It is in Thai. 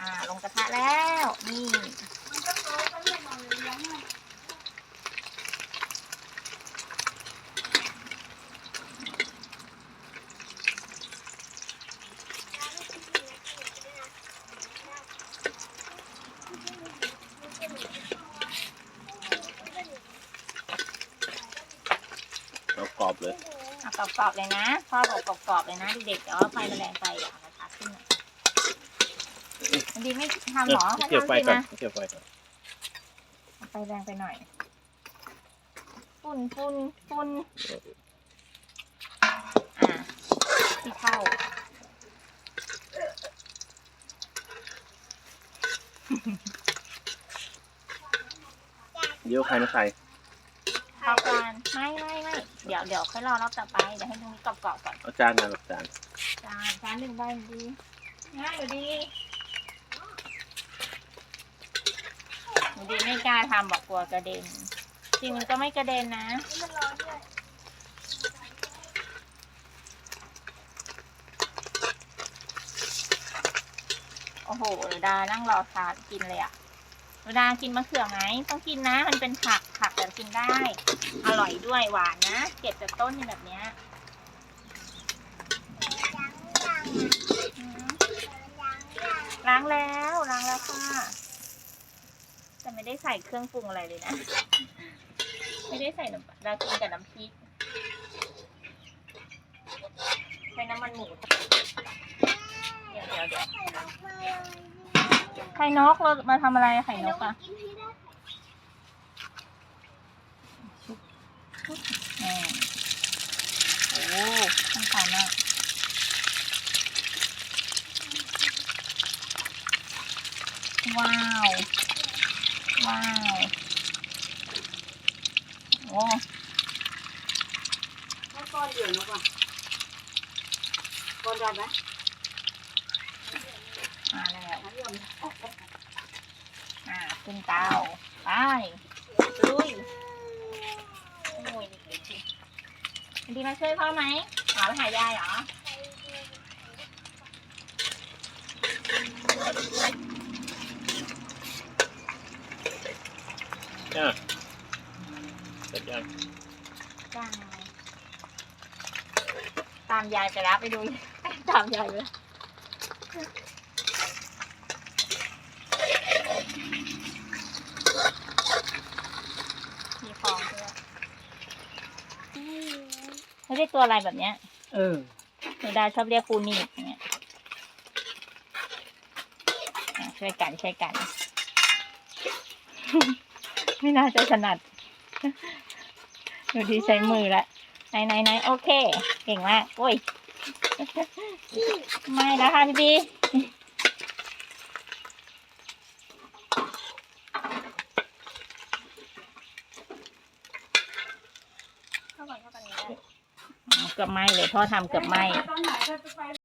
อ่า ลงกระทะแล้ว นี่เรากรอบเลย เอากรอบๆเลยนะ พ่อบอกกรอบๆเลยนะเด็กๆเดี๋ยวเอาไฟมันแรงไปเดี๋ยวเอากระทะขึ้นหน่อยมันดีไม่ทำหรอเกี่ยวไฟทำสิก่อนนะเกี่ยวไฟก่อนเอาไฟแรงไปหน่อย ฝุ่นฝุ่นฝุ่นอ่าที่เท่าเดี๋ยวใครมาใส่ เข้ากันไม่ไม่ไม่เดี๋ยวเดี๋ยวค่อยรอรอบต่อไปเดี๋ยวให้ตรงนี้กรอบๆก่อนเอาจานมากับจานจานจานหนึ่งใบดีง่ายอยู่ดีหนูดีไม่กล้าทำบอกกลัวกระเด็น จริงมันก็ไม่กระเด็นนะมันร้อนด้วยโอ้โหเดี๋ยวดานั่งรอทานกินเลยอะ เดี๋ยวดากินมะเขือไหมต้องกินนะ มันเป็นผักผักแต่กินได้ อร่อยด้วยหวานนะ เก็บจากต้นนี่แบบเนี้ยล้างล้างอืมล้างแล้วล้างแล้วค่ะแต่ไม่ได้ใส่เครื่องปรุงอะไรเลยนะ ไม่ได้ใส่น้ำดากินกับน้ำพริกใช้น้ำมันหมูเดี๋ยวเดี๋ยวเดี๋ยว ไข่นกมาเลยไข่นกเรามาทำอะไรไข่นกอะกินให้ได้อืมโอ้ข้างขานอะว้าว ว้าว โอ้ถ้าก้อนเดียวนกอะก้อนดำไหมมาแล้ว อันนี้เอาไหมอ่าขึ้นเตาไปลุยโอ้ยดีมาช่วยพ่อไหมหาไปหายายเหรอจ้าเสร็จยังจ้างตามยายไปแล้วไปดู ตามยายไปแล้ว มีฟองด้วยไม่ได้ตัวอะไรแบบเนี้ยเออหนูดาชอบเรียกปูนีบเนี่ยอะช่วยกันช่วยกัน ไม่น่าจะถนัด หนูดีใช้มือละไหนไหนไหนโอเค เก่งมาก โอ้ย ไม่แล้วค่ะพี่บี เข้าก่อนเข้าก่อนนี้ได้เกือบไหมเลยพ่อทำเกือบไหมตอนไหนเธอจะไป